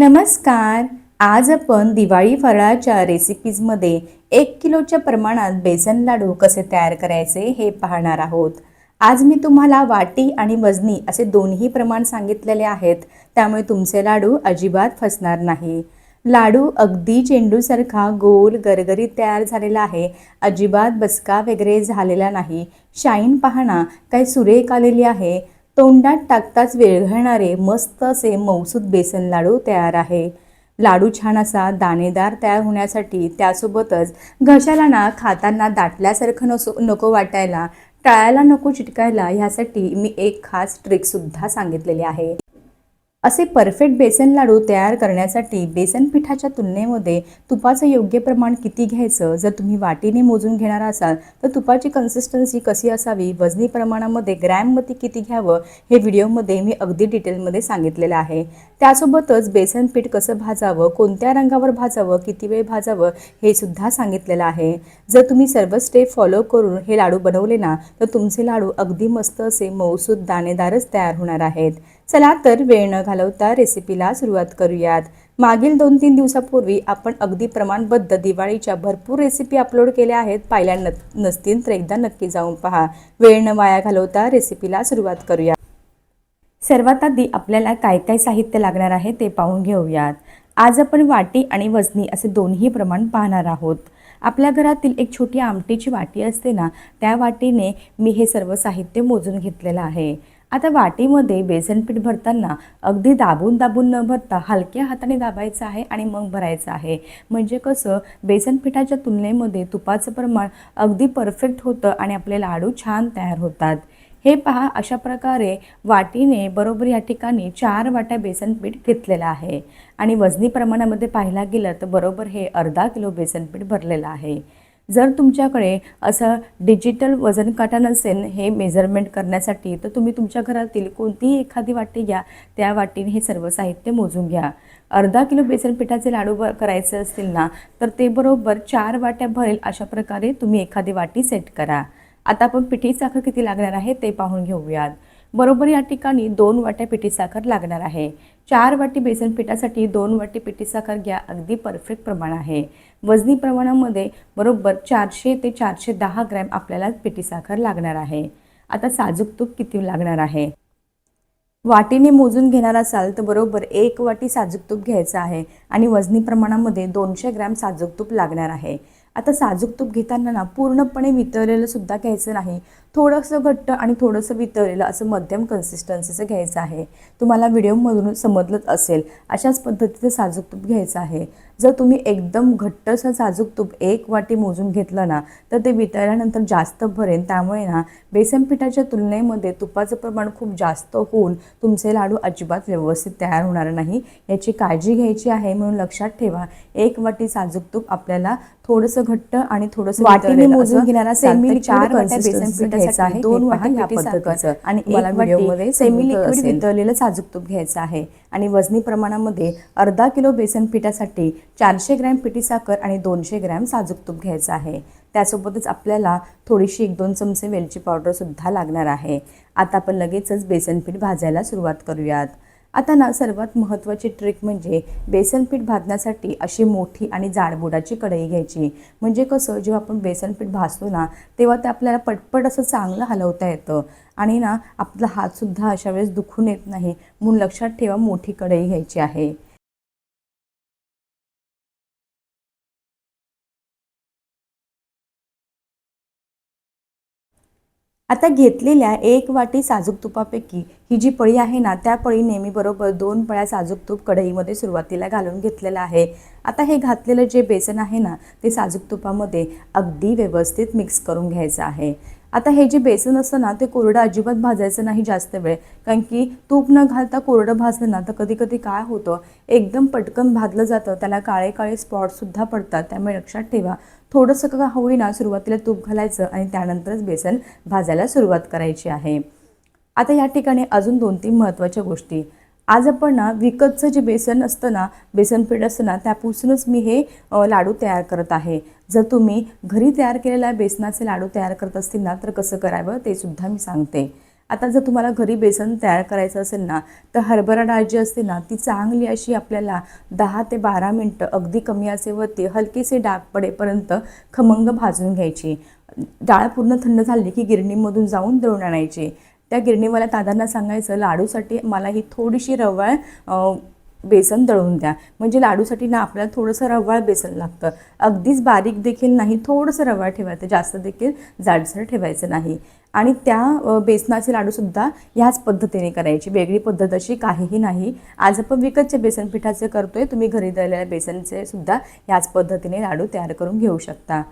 नमस्कार. आज आपण दिवाळी फराळाच्या रेसिपीजमध्ये एक किलोच्या प्रमाणात बेसन लाडू कसे तयार करायचे हे पाहणार आहोत. आज मी तुम्हाला वाटी आणि वजनी असे दोन्ही प्रमाण सांगितलेले आहेत. त्यामुळे तुमचे लाडू अजिबात फसणार नाही. लाडू अगदी चेंडूसारखा गोल गरगरीत तयार झालेला आहे. अजिबात बसका वगैरे झालेला नाही. शाईन पाहणा काय सुरेख आलेली आहे. तोंडात टाकताच वेळ घालणारे मस्त असे मौसूद बेसन लाडू तयार आहे. लाडू छान असा दाणेदार तयार होण्यासाठी त्यासोबतच घशाला ना खाताना दाटल्यासारखं नसो नको वाटायला टाळायला नको चिटकायला ह्यासाठी मी एक खास ट्रिकसुद्धा सांगितलेली आहे. असे परफेक्ट बेसन लाडू तयार करण्यासाठी बेसन पिठाच्या तुलनेमध्ये तुपाचं योग्य प्रमाण किती घ्यायचं? जर तुम्ही वाटीने मोजून घेणार असाल तर तुपाची कन्सिस्टन्सी कशी असावी? वजनी प्रमाणामध्ये ग्रॅममध्ये किती घ्यावं? हे व्हिडिओमध्ये मी अगदी डिटेलमध्ये सांगितलेलं आहे. त्यासोबतच बेसन पीठ कसं भाजावं? कोणत्या रंगावर भाजावं? किती वेळ भाजावं? हे सुद्धा सांगितलेलं आहे. जर तुम्ही सर्व स्टेप फॉलो करून हे लाडू बनवले ना तर तुमचे लाडू अगदी मस्त असे मऊसूद दाणेदारच तयार होणार आहेत. चला तर वेळ न घालवता रेसिपीला सुरुवात करूयात. मागील दोन तीन दिवसापूर्वी आपण अगदी प्रमाणबद्ध दिवाळीच्या भरपूर रेसिपी अपलोड केल्या आहेत. पाहिल्या न नसतील तर एकदा नक्की जाऊन पहा. वेळ न वाया घालवता रेसिपीला सुरुवात करूया. सर्वात आधी आपल्याला काय काय साहित्य लागणार आहे ते पाहून घेऊयात. आज आपण वाटी आणि वजनी असे दोन्ही प्रमाण पाहणार आहोत. आपल्या घरातील एक छोटी आमटीची वाटी असते ना त्या वाटीने मी हे सर्व साहित्य मोजून घेतलेलं आहे. आता वाटीमध्ये बेसन पीठ भरताना अगदी दाबून दाबून न भरता हलक्या हाताने दाबायचं आहे आणि मग भरायचं आहे. म्हणजे कसं बेसन पिठाच्या तुलनेमध्ये तुपाचं प्रमाण अगदी परफेक्ट होतं आणि आपले लाडू छान तयार होतात. हे पहा अशा प्रकारे वाटीने बरोबर या ठिकाणी चार वाट्या बेसन पीठ घेतलेलं आहे. आणि वजनी प्रमाणामध्ये पाहायला गेलं तर बरोबर हे अर्धा किलो बेसन पीठ भरलेलं आहे. जर तुमच्याकडे असं डिजिटल वजन काटा नसेल हे मेजरमेंट करण्यासाठी तर तुम्ही तुमच्या घरातील कोणतीही एखादी वाटी घ्या. त्या वाटीने हे सर्व साहित्य मोजून घ्या. अर्धा किलो बेसन पिठाचे लाडू ब करायचे असतील ना तर ते बरोबर चार वाट्या भरेल अशा प्रकारे तुम्ही एखादी वाटी सेट करा. आता आपण पिठी साखर किती लागणार आहे ते पाहून घेऊयात. बरोबर या ठिकाणी दोन वाट्या पिठी साखर लागणार आहे. चार वाटी बेसन पिठासाठी दोन वाटी पिठी साखर घ्या. अगदी परफेक्ट प्रमाण आहे. वजनी प्रमाणामध्ये बरोबर चारशे ते चारशे दहा ग्रॅम आपल्याला पिठी साखर लागणार आहे. आता साजूक तूप किती लागणार आहे? वाटीने मोजून घेणार असाल तर बरोबर एक वाटी साजूक तूप घ्यायचं आहे आणि वजनी प्रमाणामध्ये दोनशे ग्रॅम साजूक तूप लागणार आहे. आता साजूक तूप घेताना ना पूर्णपणे वितळलेलं सुद्धा घ्यायचं नाही. थोडंसं घट्ट आणि थोडंसं वितळलेलं असं मध्यम कन्सिस्टन्सीचं घ्यायचं आहे. तुम्हाला व्हिडिओमधून समजलंच असेल अशाच पद्धतीचं साजूक तूप घ्यायचं आहे. जर तुम्ही एकदम घट्टसं साजूक तूप एक वाटी मोजून घेतलं ना तर ते वितळल्यानंतर जास्त भरेल त्यामुळे ना बेसन पिठाच्या तुलनेमध्ये तुपाचं प्रमाण खूप जास्त होऊन तुमचे लाडू अजिबात व्यवस्थित तयार होणार नाही. याची काळजी घ्यायची आहे. म्हणून लक्षात ठेवा एक वाटी साजूक तूप आपल्याला थोडंसं घट्ट आणि थोडंसं वाटीने मोजून तर liquid चार वाट्या बेसन पीठ घ्यायचं आहे दोन आणि मला एक व्हिडिओमध्ये वाटी सेमी समजत लिक्विड असेल. वितळलेलं साजूक तूप घ्यायचं आहे. आणि वजनी प्रमाणामध्ये अर्धा किलो बेसन पिठासाठी चारशे ग्रॅम पिठी साखर आणि दोनशे ग्रॅम साजूक तूप घ्यायचं आहे. त्यासोबतच आपल्याला थोडीशी एक दोन चमचे वेलची पावडरसुद्धा लागणार आहे. आता आपण लगेचच बेसन पीठ भाजायला सुरुवात करूयात. आता ना सर्वात महत्त्वाची ट्रिक म्हणजे बेसन पीठ भाजण्यासाठी अशी मोठी आणि जाडबुडाची कढई घ्यायची. म्हणजे कसं जेव्हा आपण बेसन पीठ भाजतो ना तेव्हा ते आपल्याला पटपट असं चांगलं हलवता येतं. आणि ना आपला हातसुद्धा अशा वेळेस दुखून येत नाही. म्हणून लक्षात ठेवा मोठी कढई घ्यायची आहे. आता घेतलेल्या एक वाटी साजूक तुपापैकी ही जी पळी आहे ना त्या पळी नेहमीबरोबर दोन पळ्या साजूक तूप कढईमध्ये सुरुवातीला घालून घेतलेलं आहे. आता हे घातलेलं जे बेसन आहे ना ते साजूक तुपामध्ये अगदी व्यवस्थित मिक्स करून घ्यायचं आहे. आता हे जे बेसन असतं ना ते कोरडं अजिबात भाजायचं नाही जास्त वेळ. कारण की तूप न घालता कोरडं भाजलं ना तर कधी कधी काय होतं एकदम पटकन भाजलं जातं त्याला काळे काळे स्पॉटसुद्धा पडतात त्यामुळे लक्षात ठेवा. थोडंसं का होईना सुरुवातीला तूप घालायचं आणि त्यानंतरच बेसन भाजायला सुरुवात करायची आहे. आता या ठिकाणी अजून दोन तीन महत्त्वाच्या गोष्टी. आज आपण ना विकतचं जे बेसन असतं ना बेसन पीठ असतं ना त्यापासूनच मी हे लाडू तयार करत आहे. जर तुम्ही घरी तयार केलेल्या बेसनाचे लाडू तयार करत असतील ना तर कसं करावं ते सुद्धा मी सांगते. आता जर तुम्हाला घरी बेसन तयार करायचं असेल ना तर हरभरा डाळ जी असते ना ती चांगली अशी आपल्याला दहा ते बारा मिनटं अगदी कमी असेवरती हलकेसे डाग पडेपर्यंत खमंग भाजून घ्यायची. डाळ पूर्ण थंड झाली की गिरणीमधून जाऊन दळून आणायची. त्या गिरणीवाल्या दादांना सांगायचं लाडूसाठी मला ही थोडीशी रवाळ बेसन दळून द्या. म्हणजे लाडूसाठी ना आपल्याला थोडंसं रवाळ बेसन लागतं. अगदीच बारीक देखील नाही थोडंसं रवाळ ठेवायचं जास्त देखील जाडसर ठेवायचं नाही. आणि त्या बेसनाचे लाडूसुद्धा ह्याच पद्धतीने करायची वेगळी पद्धत अशी काहीही नाही. आज आपण विकतचे बेसन पिठाचे करतोय तुम्ही घरी दळलेल्या बेसनचे सुद्धा ह्याच पद्धतीने लाडू तयार करून घेऊ शकता.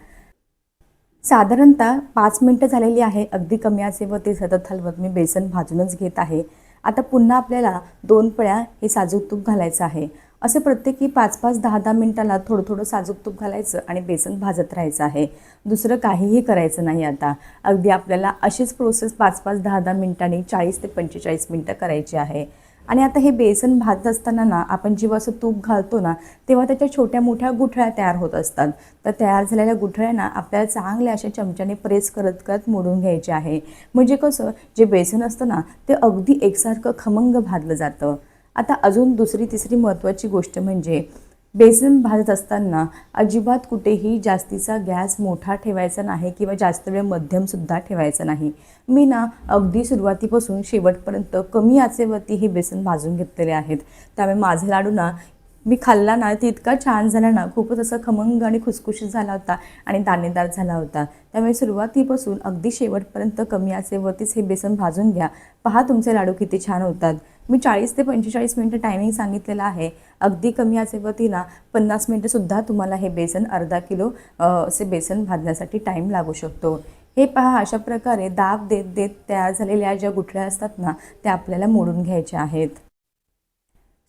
साधारणतः पाच मिनटं झालेली आहे. अगदी कमी असे व ते सतत हलवत मी बेसन भाजूनच घेत आहे. आता पुन्हा आपल्याला दोन पळ्या हे साजूक तूप घालायचं आहे. असं प्रत्येकी पाच पाच दहा दहा मिनटाला थोडं थोडं साजूक तूप घालायचं आणि बेसन भाजत राहायचं आहे. दुसरं काहीही करायचं नाही आता. अगदी आपल्याला अशीच प्रोसेस पाच पाच दहा दहा मिनटांनी चाळीस ते पंचेचाळीस मिनटं करायची आहे. आणि आता हे बेसन भाजत असताना ना आपण जेव्हा असं तूप घालतो ना तेव्हा त्याच्या छोट्या मोठ्या गुठळ्या तयार होत असतात. तर तयार झालेल्या गुठळ्यांना आपल्याला चांगल्या अशा चमच्याने प्रेस करत करत मोडून घ्यायचे आहे. म्हणजे कसं जे बेसन असतं ना ते अगदी एकसारखं खमंग भाजलं जातं. आता अजून दुसरी तिसरी महत्त्वाची गोष्ट म्हणजे बेसन भाजत असताना अजिबात कुठेही जास्तीचा गॅस मोठा ठेवायचा नाही किंवा जास्त वेळ मध्यमसुद्धा ठेवायचा नाही. मी ना अगदी सुरुवातीपासून शेवटपर्यंत कमी आचेवरती हे बेसन भाजून घेतलेले आहेत. त्यामुळे माझे लाडू ना मी खाल्ला ना ते इतका छान झाला ना खूपच असं खमंग आणि खुसखुशीत झाला होता आणि दाणेदार झाला होता. त्यामुळे सुरुवातीपासून अगदी शेवटपर्यंत कमी आचेवरतीच हे बेसन भाजून घ्या. पहा तुमचे लाडू किती छान होतात. मी चाळीस ते पंचेचाळीस मिनटं टायमिंग सांगितलेलं आहे. अगदी कमी आचेवरती पन्नास मिनटंसुद्धा तुम्हाला हे बेसन अर्धा किलो असे बेसन भाजण्यासाठी टाईम लागू शकतो. हे पहा अशा प्रकारे दाब देत देत तयार झालेल्या ज्या गुठळ्या असतात ना त्या आपल्याला मोडून घ्यायच्या आहेत.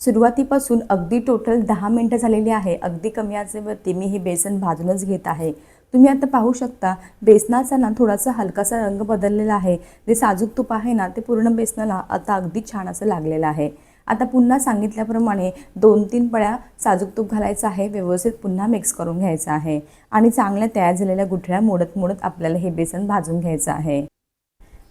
सुरुवातीपासून अगदी टोटल दहा मिनटं झालेली आहे. अगदी कमी आचेवरती मी हे बेसन भाजूनच घेत आहे. तुम्ही आता पाहू शकता बेसनाचा ना थोडासा हलकासा रंग बदललेला आहे. जे साजूक तूप आहे ना ते पूर्ण बेसनाला आता अगदी छान असं लागलेलं आहे. आता पुन्हा सांगितल्याप्रमाणे दोन तीन पळ्या साजूक तूप घालायचं आहे व्यवस्थित पुन्हा मिक्स करून घ्यायचं आहे. आणि चांगल्या तयार झालेल्या गुठळ्या मोडत मोडत आपल्याला हे बेसन भाजून घ्यायचं आहे.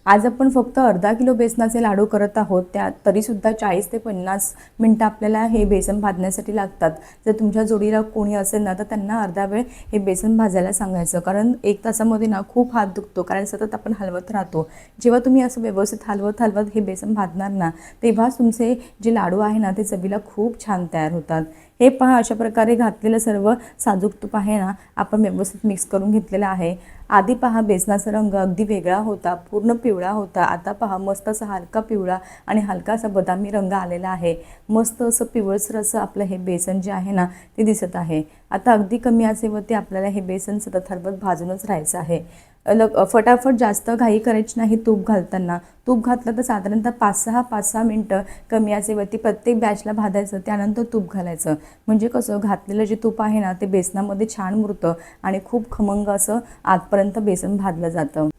आज आपण फक्त अर्धा किलो बेसनाचे लाडू करत आहोत. त्या तरीसुद्धा चाळीस ते पन्नास मिनटं आपल्याला हे बेसन भाजण्यासाठी लागतात. जर तुमच्या जोडीला कोणी असेल ना तर त्यांना अर्धा वेळ हे बेसन भाजायला सांगायचं. कारण एक तासामध्ये ना खूप हात दुखतो कारण सतत आपण हलवत राहतो. जेव्हा तुम्ही असं व्यवस्थित हलवत हलवत हे बेसन भाजणार ना तेव्हाच तुमचे जे लाडू आहे ना ते चवीला खूप छान तयार होतात. हे पहा अशा प्रकारे घातलेलं सर्व साजूक तूप आहे ना आपण व्यवस्थित मिक्स करून घेतलेलं आहे. आधी पहा बेसनाचा रंग अगदी वेगळा होता पूर्ण पिवळा होता. आता पहा मस्त असा हलका पिवळा आणि हलका असा बदामी रंग आलेला आहे. मस्त असं पिवळसर असं आपलं हे बेसन जे आहे ना ते दिसत आहे. आता अगदी कमी असेवरती आपल्याला हे बेसन सतत हलवत भाजूनच राहायचं आहे. लग फटाफट जास्त घाई करायची नाही तूप घालताना. तूप घातलं तर साधारणतः पाच सहा पाच सहा मिनटं कमी आचेवरती प्रत्येक बॅचला भाजायचं त्यानंतर तूप घालायचं. म्हणजे कसं घातलेलं जे तूप आहे ना ते बेसनामध्ये छान मुरतं आणि खूप खमंग असं आतपर्यंत बेसन भाजलं जातं.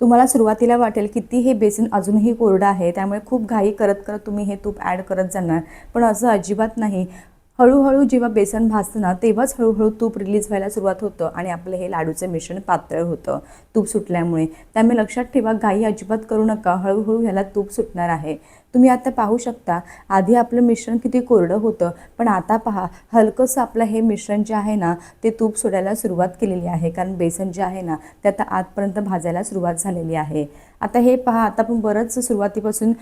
तुम्हाला सुरुवातीला वाटेल किती हे बेसन अजूनही कोरडं आहे त्यामुळे खूप घाई करत करत तुम्ही हे तूप ॲड करत जाणार. पण असं अजिबात नाही. हळूहळू जेव्हा बेसन भाजतं ना तेव्हाच हळूहळू तूप रिलीज व्हायला सुरुवात होतं आणि आपलं हे लाडूचं मिश्रण पातळ होतं तूप सुटल्यामुळे. त्यामुळे लक्षात ठेवा घाई अजिबात करू नका हळूहळू ह्याला तूप सुटणार आहे. तुम्ही आता पाहू शकता आधी आपलं मिश्रण किती कोरडं होतं पण आता पहा हलकंसं आपलं हे मिश्रण जे आहे ना ते तूप सोडायला सुरुवात केलेली आहे. कारण बेसन जे आहे ना ते आता आतपर्यंत भाजायला सुरुवात झालेली आहे. आता हे पहा आता आपण बरंच सुरुवातीपासून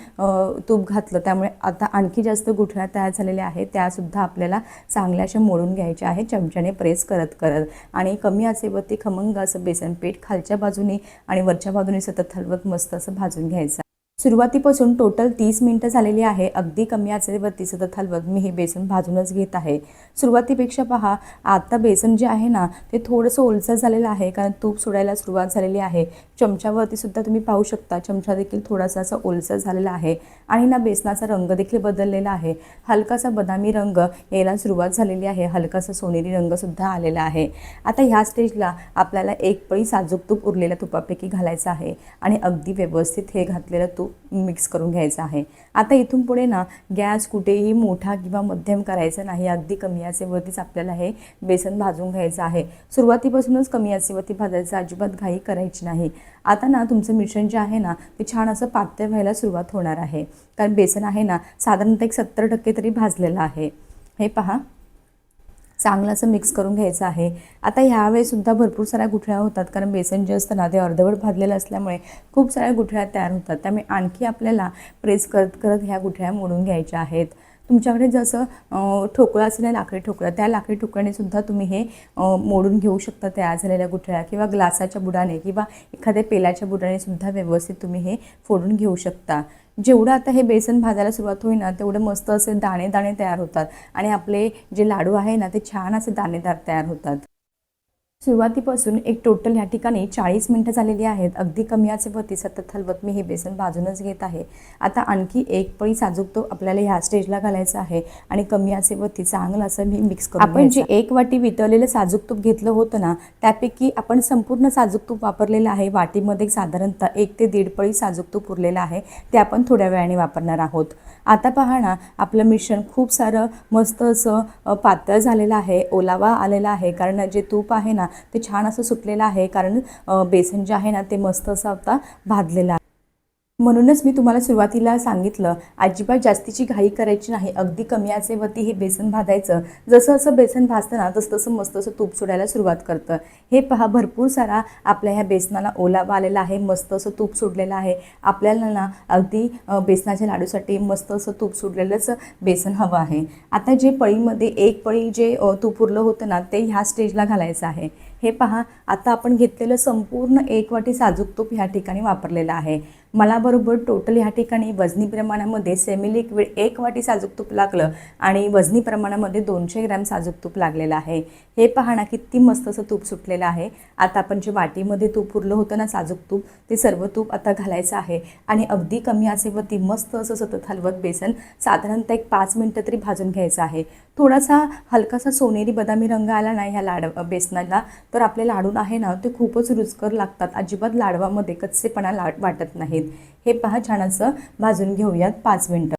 तूप घातलं. त्यामुळे आता आणखी जास्त गुठळ्या तयार झालेल्या आहेत. त्यासुद्धा आपल्याला चांगल्या अशा मोडून घ्यायच्या आहे चमच्याने प्रेस करत करत. आणि कमी असेवरती खमंग असं बेसन पीठ खालच्या बाजूने आणि वरच्या बाजूने सतत हलवत मस्त असं भाजून घ्यायचं. सुरुवातीपासून टोटल तीस मिनटं झालेली आहे. अगदी कमी आचेवरती सतत हलवत मी हे बेसन भाजूनच घेत आहे. सुरुवातीपेक्षा पहा आता बेसन जे आहे ना ते थोडंसं ओलसर झालेलं आहे कारण तूप सोडायला सुरुवात झालेली आहे. चमच्यावरती सुद्धा तुम्ही पाहू शकता चमचा देखील थोडासा असा ओलसर झालेला आहे आणि ना बेसनाचा रंग देखील बदललेला आहे. हलकासा बदामी रंग यायला सुरुवात झालेली आहे. हलकासा सोनेरी रंगसुद्धा आलेला आहे. आता ह्या स्टेजला आपल्याला एक पळी साजूक तूप उरलेल्या तुपापैकी घालायचं आहे आणि अगदी व्यवस्थित हे घातलेलं तूप मिक्स करून घ्यायचा आहे. आता इथून पुढे ना गॅस कुठेही मोठा किंवा मध्यम करायचा नाही. अगदी कमी आचेवरतीच आपल्याला हे बेसन भाजून घ्यायचं आहे. सुरुवातीपासूनच कमी आचेवरती भाजायचं अजिबात घाई करायची नाही. आता ना तुमचं मिश्रण जे आहे ना ते छान असं पातळ व्हायला सुरुवात होणार आहे. कारण बेसन आहे ना साधारणतः एक सत्तर टक्के तरी भाजलेलं आहे. हे पहा. चांगलं असं मिक्स करून घ्यायचं आहे. आता ह्यावेळीसुद्धा भरपूर साऱ्या गुठळ्या होतात कारण बेसन जे असतं ना ते अर्धवट भाजलेलं असल्यामुळे खूप साऱ्या गुठळ्या तयार होतात. त्यामुळे आणखी आपल्याला प्रेस करत करत ह्या गुठळ्या मोडून घ्यायच्या आहेत. तुमच्याकडे जसं ठोकळं असेल ना लाकडी ठोकळा त्या लाकडी ठोकळ्याने सुद्धा तुम्ही हे मोडून घेऊ शकता तयार झालेल्या गुठळ्या किंवा ग्लासाच्या बुडाने किंवा एखाद्या पेलाच्या बुडाने सुद्धा व्यवस्थित तुम्ही हे फोडून घेऊ शकता. जेवढं आता हे बेसन भाजायला सुरुवात होईल ना तेवढं मस्त असे दाणे दाणे तयार होतात आणि आपले जे लाडू आहे ना ते छान असे दाणेदार तयार होतात. सुरुवातीपासून एक टोटल ह्या ठिकाणी चाळीस मिनटं झालेली आहेत. अगदी कमी आचेवरती सतत हलवत मी हे बेसन भाजूनच घेत आहे. आता आणखी एक पळी साजूक तो आपल्याला ह्या स्टेजला घालायचा आहे आणि कमी आचेवरती चांगलं असं मी मिक्स करून आपण जे एक वाटी वितळलेलं साजूक तूप घेतलं होतं ना त्यापैकी आपण संपूर्ण साजूक तूप वापरलेलं आहे. वाटीमध्ये साधारणतः एक ते दीड पळी साजूक तूप उरलेलं आहे. ते आपण थोड्या वेळाने वापरणार आहोत. आता पहा ना आपलं मिश्रण खूप सारं मस्त असं पातळ झालेलं आहे. ओलावा आलेला आहे. कारण जे तूप आहे ना ते छान असं सुटलेलं आहे कारण अ, बेसन जे आहे ना ते मस्त असं आता भाजलेलं आहे म्हणूनच मी तुम्हाला सुरुवातीला सांगितलं अजिबात जास्तीची घाई करायची नाही अगदी कमी आचेवरती हे बेसन भाजायचं. जसं असं बेसन भाजतं ना तसं तसं मस्त असं तूप सोडायला सुरुवात करतं. हे पहा भरपूर सारा आपल्या ह्या बेसनाला ओलावा आलेला आहे मस्त असं तूप सोडलेलं आहे. आपल्याला ना अगदी बेसनाच्या लाडूसाठी मस्त असं तूप सोडलेलंच बेसन हवं आहे. आता जे पळीमध्ये एक पळी जे तूप उरलं होतं ना ते ह्या स्टेजला घालायचं आहे. हे पहा आता आपण घेतलेलं संपूर्ण एक वाटी साजूक तूप ह्या ठिकाणी वापरलेलं आहे. मला बरोबर टोटल ह्या ठिकाणी वजनी प्रमाणामध्ये सेमी लिक्विड एक वाटी साजूक तूप लागलं आणि वजनी प्रमाणामध्ये दोनशे ग्रॅम साजूक तूप लागलेलं आहे. हे पहा ना किती मस्त असं तूप सुटलेलं आहे. आता आपण जे वाटीमध्ये तूप उरलं होतं ना साजूक तूप ते सर्व तूप आता घालायचं आहे आणि अगदी कमी आचेवरती मस्त असं सतत हलवत बेसन साधारणतः एक पाच मिनटं तरी भाजून घ्यायचं आहे. थोडासा हलकासा सोनेरी बदामी रंग आला नाही ह्या लाड बेसनाला. तर आपले लाडू आहे ना ते खूपच रुचकर लागतात. अजिबात लाडवामध्ये कच्चेपणा लाट वाटत नाहीत. हे पहा छान असं भाजून घेऊयात पाच मिनटं.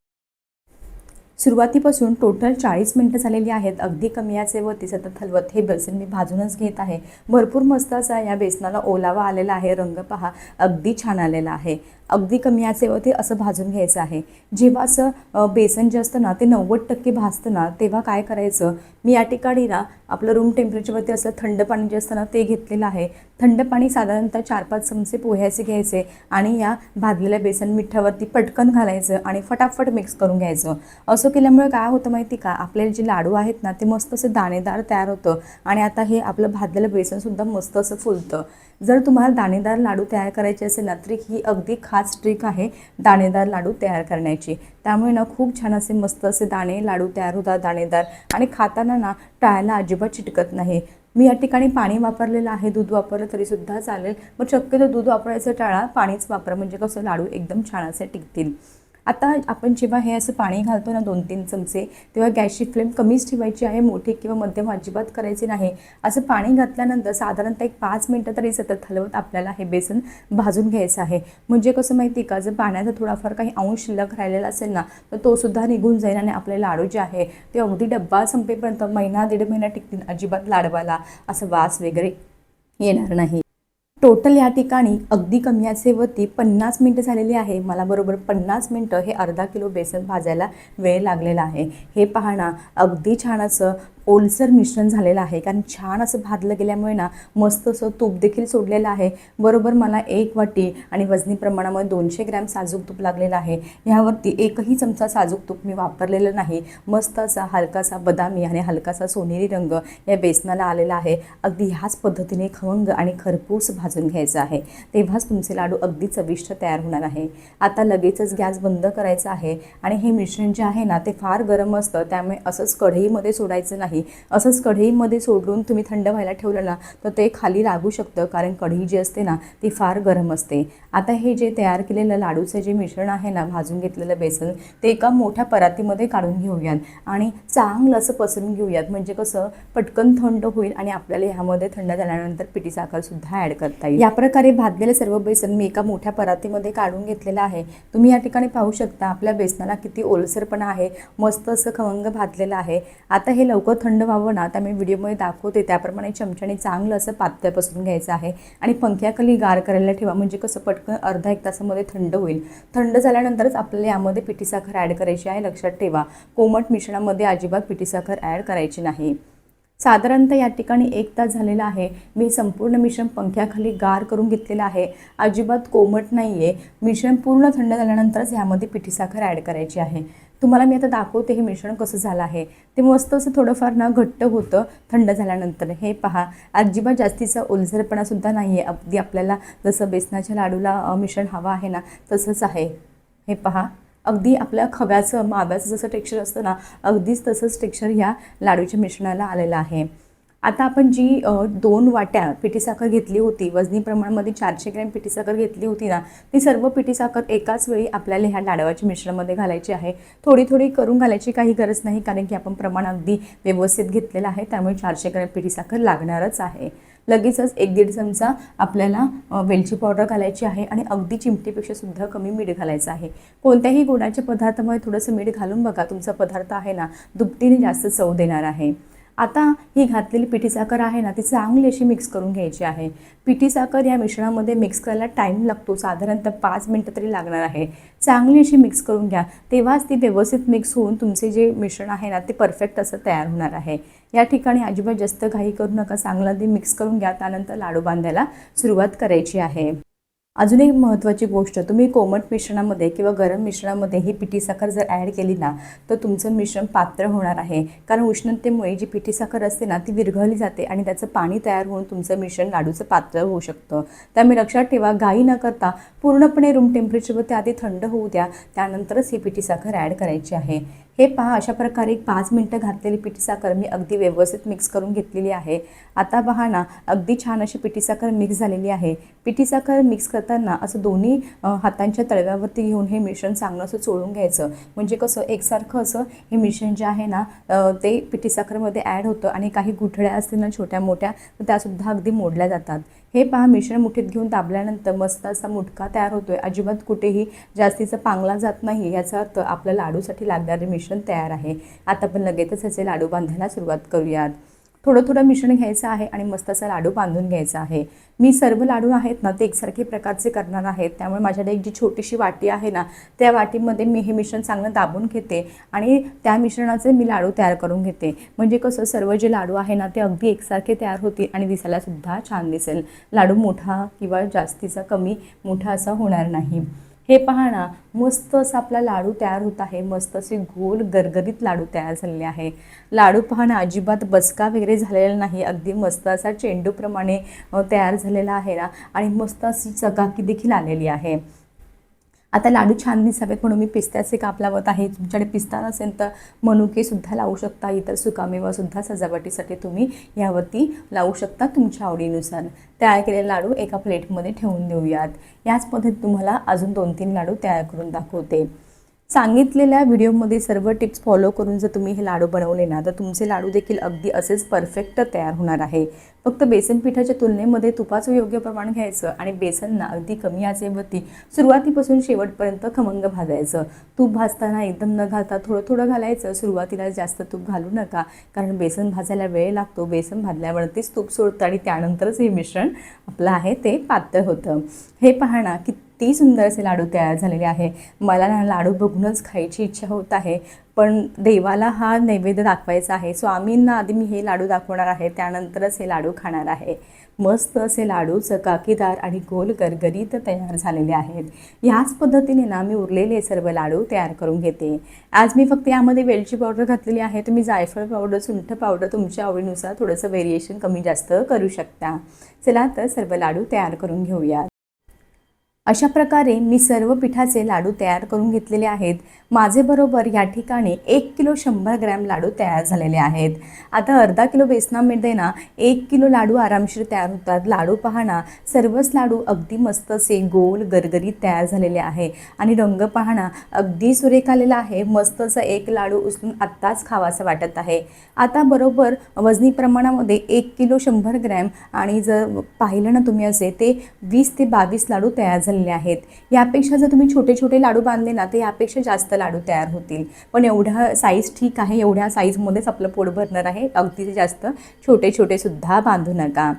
सुरुवातीपासून टोटल चाळीस मिनटं झालेली आहेत. अगदी कमी आचेवरती सतत हलवत हे बेसन मी भाजूनच घेत आहे. भरपूर मस्त असा या बेसनाला ओलावा आलेला आहे. रंग पहा अगदी छान आलेला आहे. अगदी कमी आचेवरती असं भाजून घ्यायचं आहे. जेव्हा असं बेसन जे असतं ना ते नव्वद टक्के भाजतं ना तेव्हा काय करायचं? मी या ठिकाणी ना आपलं रूम टेम्परेचरवरती असं थंड पाणी जे असतं ना ते घेतलेलं आहे. थंड पाणी साधारणतः चार पाच चमचे पोह्याचे घ्यायचे आणि या भाजलेल्या बेसन मिठावरती पटकन घालायचं आणि फटाफट मिक्स करून घ्यायचं. असं केल्यामुळे काय होतं माहिती का? आपल्याला जे लाडू आहेत ना ते मस्त असे दाणेदार तयार होतं आणि आता हे आपलं भाजलेलं बेसनसुद्धा मस्त असं फुलतं. जर तुम्हाला दाणेदार लाडू तयार करायचे असेल ना तर ही अगदी खास ट्रिक आहे दाणेदार लाडू तयार करण्याची. त्यामुळे ना खूप छान असे मस्त असे दाणे लाडू तयार होतात दाणेदार. आणि खाताना ना टाळायला अजिबात चिटकत नाही. मी या ठिकाणी पाणी वापरलेलं आहे दूध वापरलं तरीसुद्धा चालेल. मग शक्यतो दूध वापरायचं टाळा पाणीच वापरा. म्हणजे कसं लाडू एकदम छान असे टिकतील. आता आपण जेव्हा हे असं पाणी घालतो ना दोन तीन चमचे तेव्हा गॅसची फ्लेम कमीच ठेवायची आहे मोठी किंवा मध्यम अजिबात करायची नाही. असं पाणी घातल्यानंतर साधारणतः एक पाच मिनटं तरी सतत हलवत आपल्याला हे बेसन भाजून घ्यायचं आहे. म्हणजे कसं माहिती का जर पाण्याचा थोडाफार काही अंश शिल्लक राहिलेला असेल ना तर तो सुद्धा निघून जाईल आणि आपले लाडू जे आहे ते अगदी डब्बा संपेपर्यंत महिना दीड महिना टिकतील अजिबात लाडवाला असं वास वगैरे येणार नाही. टोटल या ठिकाणी अगदी कमी असेवरती पन्नास मिनटं झालेली आहे. मला बरोबर पन्नास मिनटं हे अर्धा किलो बेसन भाजायला वेळ लागलेला आहे. हे पाहणं अगदी छान असं ओलसर मिश्रण झालेलं आहे. कारण छान असं भाजलं गेल्यामुळे ना मस्त असं तूप देखील सोडलेलं आहे. बरोबर मला एक वाटी आणि वजनी प्रमाणामध्ये दोनशे ग्रॅम साजूक तूप लागलेलं आहे. ह्यावरती एकही चमचा साजूक तूप मी वापरलेलं नाही. मस्त असा हलकासा बदामी आणि हलकासा सोनेरी रंग या बेसनाला आलेला आहे. अगदी ह्याच पद्धतीने खवंग आणि खरपूस भाजून घ्यायचं आहे. तेव्हाच तुमचे लाडू अगदी चविष्ट तयार होणार आहे. आता लगेचच गॅस बंद करायचा आहे आणि हे मिश्रण जे आहे ना ते फार गरम असतं. त्यामुळे असंच कढईमध्ये सोडायचं नाही. नाही. असंच कढईमध्ये सोडून तुम्ही थंड व्हायला ठेवलं ना तर ते खाली लागू शकतं. कारण कढई जी असते ना ती फार गरम असते. आता हे जे तयार केलेलं लाडूचं जे मिश्रण आहे ना भाजून घेतलेलं बेसन ते एका मोठ्या परातीमध्ये काढून घेऊयात. आणि चांगलं असं पसरून घेऊयात. म्हणजे कसं पटकन थंड होईल आणि आपल्याला ह्यामध्ये थंड झाल्यानंतर पिठी साखरसुद्धा ॲड करता येईल. या प्रकारे भाजलेलं सर्व बेसन मी एका मोठ्या परातीमध्ये काढून घेतलेलं आहे. तुम्ही या ठिकाणी पाहू शकता आपल्या बेसनाला किती ओलसरपणा आहे. मस्त असं खवंग भाजलेलं आहे. आता हे लवकर थंड व्हावं ना त्या मी व्हिडिओमध्ये दाखवते. त्याप्रमाणे चमच्याने चांगलं असं पातळ पसरून घ्यायचं आहे. आणि पंख्याखाली गार करायला ठेवा. म्हणजे कसं पटकन अर्धा एक तासामध्ये थंड होईल. थंड झाल्यानंतरच आपल्याला यामध्ये पिठी साखर ॲड करायची आहे. लक्षात ठेवा. कोमट मिश्रणामध्ये अजिबात पिठी साखर ॲड करायची नाही. साधारणतः या ठिकाणी एक तास झालेला आहे. मी संपूर्ण मिश्रण पंख्याखाली गार करून घेतलेलं आहे. अजिबात कोमट नाही आहे मिश्रण पूर्ण थंड झाल्यानंतरच ह्यामध्ये पिठी साखर ॲड करायची आहे. तुम्हाला मी आता दाखवते हे मिश्रण कसं झालं आहे. ते मस्त असं थोडंफार ना घट्ट होतं थंड झाल्यानंतर. हे पहा अजिबात जास्तीचा ओलसरपणासुद्धा नाही आहे अगदी आपल्याला जसं बेसनाच्या लाडूला मिश्रण हवं आहे ना तसंच आहे. हे पहा. अगदी आपल्या खव्याचं माव्याचं जसं टेक्स्चर असतं ना अगदीच तसंच टेक्स्चर ह्या लाडूच्या मिश्रणाला आलेलं आहे. आता आपण जी दोन वाट्या पिठी साखर घेतली होती वजनी प्रमाणामध्ये चारशे ग्रॅम पिठी साखर घेतली होती ना ती सर्व पिठी साखर एकाच वेळी आपल्याला ह्या लाडवाच्या मिश्रणामध्ये घालायची आहे. थोडी थोडी करून घालायची काही गरज नाही कारण की आपण प्रमाण अगदी व्यवस्थित घेतलेलं आहे त्यामुळे चारशे ग्रॅम पिठी साखर लागणारच आहे. लगेचच एक दीड चमचा आपल्याला वेलची पावडर घालायची आहे आणि अगदी चिमटीपेक्षा सुद्धा कमी मीठ घालायचं आहे. कोणत्याही गोडाच्या पदार्थामध्ये थोडंसं मीठ घालून बघा तुमचा पदार्थ आहे ना दुपटीने जास्त चव देणार आहे. आता ही घातलेली पिठी साखर आहे ना ती चांगली अशी मिक्स करून घ्यायची आहे. पिठी साखर या मिश्रणामध्ये मिक्स करायला टाईम लागतो साधारणतः पाच मिनटं तरी लागणार आहे. चांगली अशी मिक्स करून घ्या. तेव्हाच ती व्यवस्थित मिक्स होऊन तुमचे जे मिश्रण आहे ना ते परफेक्ट असं तयार होणार आहे. या ठिकाणी अजिबात जास्त घाई करू नका. चांगलं ते मिक्स करून घ्या. त्यानंतर लाडू बांधायला सुरुवात करायची आहे. अजून एक महत्त्वाची गोष्ट तुम्ही कोमट मिश्रणामध्ये किंवा गरम मिश्रणामध्ये ही पिठी साखर जर ॲड केली ना तर तुमचं मिश्रण पात्र होणार आहे. कारण उष्णतेमुळे जी पिठी साखर असते ना ती विरघळली जाते आणि त्याचं पाणी तयार होऊन तुमचं मिश्रण लाडूचं पात्र होऊ शकतं. त्यामुळे लक्षात ठेवा घाई न करता पूर्णपणे रूम टेम्परेचरवर ते आधी थंड होऊ द्या. त्यानंतरच ही पिठी साखर ॲड करायची आहे. हे पहा अशा प्रकारे एक पाच मिनटं घातलेली पिठी साखर मी अगदी व्यवस्थित मिक्स करून घेतलेली आहे. आता पहा ना अगदी छान अशी पिठी साखर मिक्स झालेली आहे. पिठी साखर मिक्स करताना असं दोन्ही हातांच्या तळव्यावरती घेऊन हे मिश्रण चांगलं असं चोळून घ्यायचं. म्हणजे कसं एकसारखं असं हे मिश्रण जे आहे ना ते पिठी साखरमध्ये ॲड होतं आणि काही गुठळ्या असतील ना छोट्या मोठ्या तर त्यासुद्धा अगदी मोडल्या जातात. हे पहा मिश्रण मुठीत घेऊन दाबल्यानंतर मस्त असा मुटका तयार होतोय. अजिबात कुठेही जास्तीचा पांगला जात नाही याचा अर्थ आपल्या लाडूसाठी लागणारे मिश्रण तयार आहे. आता आपण लगेचच ह्याचे लाडू बांधायला सुरुवात करूयात. थोडं थोडं मिश्रण घ्यायचं आहे आणि मस्त असा लाडू बांधून घ्यायचा आहे. मी सर्व लाडू आहेत ना ते एकसारखे प्रकारचे करणार आहेत. त्यामुळे माझ्याकडे एक जी छोटीशी वाटी आहे ना त्या वाटीमध्ये मी हे मिश्रण चांगलं दाबून घेते आणि त्या मिश्रणाचे मी लाडू तयार करून घेते. म्हणजे कसं सर्व जे लाडू आहे ना ते अगदी एकसारखे तयार होतील आणि दिसायलासुद्धा छान दिसेल. लाडू मोठा किंवा जास्तीचा कमी मोठा असा होणार नाही. हे पहा ना मस्त असा आपला लाडू तयार होत आहे. मस्त असे गोल गरगरीत लाडू तयार झालेले आहे. लाडू पहा ना अजिबात बसका वगैरे झालेला नाही. अगदी मस्त असा चेंडूप्रमाणे तयार झालेला आहे ना. आणि मस्त अशी चकाकी देखील आलेली आहे. आता लाडू छान दिसावेत म्हणून मी पिस्त्याचे काप लावत आहे. तुमच्याकडे पिस्ता नसेल तर मनुकेसुद्धा लावू शकता. इतर सुकामेवासुद्धा सजावटीसाठी तुम्ही यावरती लावू शकता तुमच्या आवडीनुसार. तयार केलेले लाडू एका प्लेटमध्ये ठेवून देऊयात. याच पद्धतीत तुम्हाला अजून दोन तीन लाडू तयार करून दाखवते. सांगितलेल्या व्हिडिओमध्ये सर्व टिप्स फॉलो करून जर तुम्ही हे लाडू बनवले ना तर तुमचे लाडू देखील अगदी असेच परफेक्ट तयार होणार आहे. फक्त बेसन पिठाच्या तुलनेमध्ये तुपाचं योग्य प्रमाण घ्यायचं आणि बेसनना अगदी कमी आचेवरती सुरुवातीपासून शेवटपर्यंत खमंग भाजायचं. तूप भाजताना एकदम न घालता थोडं थोडं घालायचं. सुरुवातीला जास्त तूप घालू नका कारण बेसन भाजायला वेळ लागतो. बेसन भाजल्यावरतीच तूप सोडतं आणि त्यानंतरच हे मिश्रण आपलं आहे ते पातळ होतं. हे पाहणं किती सुंदर असे लाडू तयार झालेले आहे. मला ना लाडू बघूनच खायची इच्छा होत आहे. पण देवाला हा नैवेद्य दाखवायचा आहे. स्वामींना आधी मी हे लाडू दाखवणार आहे. त्यानंतरच हे लाडू खाणार आहे. मस्त असे लाडू चकाकीदार आणि गोल गरगरीत तयार झालेले आहेत. ह्याच पद्धतीने ना मी उरलेले सर्व लाडू तयार करून घेते. आज मी फक्त यामध्ये वेलची पावडर घातलेली आहे. तुम्ही जायफळ पावडर सुंठ पावडर तुमच्या आवडीनुसार थोडंसं व्हेरिएशन कमी जास्त करू शकता. चला तर सर्व लाडू तयार करून घेऊया अशा प्रकारे मी सर्व पिठाचे लाडू तयार करून घेतलेले आहेत. माझे बरोबर या ठिकाणी एक किलो शंभर ग्रॅम लाडू तयार झालेले आहेत. आता अर्धा किलो बेसनामध्ये ना एक किलो लाडू आरामशीर तयार होतात. लाडू पाहणा सर्वच लाडू अगदी मस्त असे गोल गरगरीत तयार झालेले आहे. आणि रंग पाहणा अगदी सुरेख आलेला आहे. मस्त असं एक लाडू उचलून आत्ताच खावासं वाटत आहे. आता बरोबर वजनी प्रमाणामध्ये एक किलो शंभर ग्रॅम आणि जर पाहिलं ना तुम्ही असे ते वीस ते बावीस लाडू तयार झालेले आहेत. यापेक्षा जर तुम्ही छोटे छोटे लाडू बांधले ना तर यापेक्षा जास्त लाडू तयार होतील. पण एवढा साईज ठीक आहे एवढ्या साईजमध्येच आपलं पोट भरणार आहे अगदी जास्त छोटे छोटे सुद्धा बांधू नका.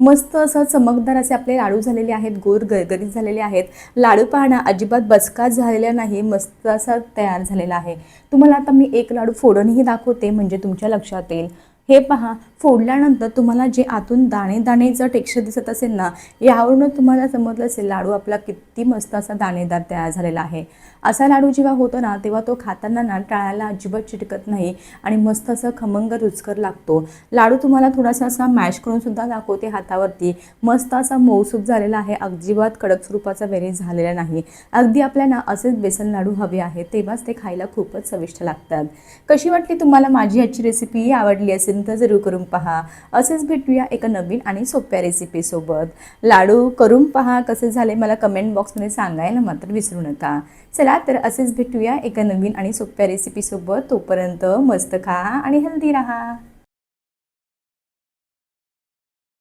मस्त असं चमकदार असे आपले लाडू झालेले आहेत गोर गरगरीत झालेले आहेत. लाडू पाहणं अजिबात बचकाच झालेला नाही मस्त असा तयार झालेला आहे. तुम्हाला आता मी एक लाडू फोडणही दाखवते म्हणजे तुमच्या लक्षात येईल. हे पहा फोडल्यानंतर तुम्हाला जे आतून दाणे दाणे जर टेक्स्चर दिसत असेल ना यावरूनच तुम्हाला समजलं असेल लाडू आपला किती मस्त असा दाणेदार तयार झालेला आहे. असा लाडू जेव्हा होतो ना तेव्हा तो खाताना ना टाळायला अजिबात चिटकत नाही आणि मस्त असं खमंग रुचकर लागतो. लाडू तुम्हाला थोडासा असा मॅश करूनसुद्धा दाखवते हातावरती. मस्त असा मऊसूत झालेला आहे अजिबात कडक स्वरूपाचा वेरी झालेला नाही. अगदी आपल्याला असेच बेसन लाडू हवे आहे तेव्हाच ते खायला खूपच चविष्ट लागतात. कशी वाटली तुम्हाला माझी याची रेसिपी आवडली असेल तर जरूर करून पहा. असेच भेटूया एका नवीन आणि सोप्या रेसिपीसोबत लाडू करून पहा कसे झाले मला कमेंट बॉक्समध्ये सांगायला मात्र विसरू नका. चला तर असेच भेटूया एका नवीन आणि सोप्या रेसिपीसोबत तोपर्यंत मस्त खा आणि हेल्दी राहा.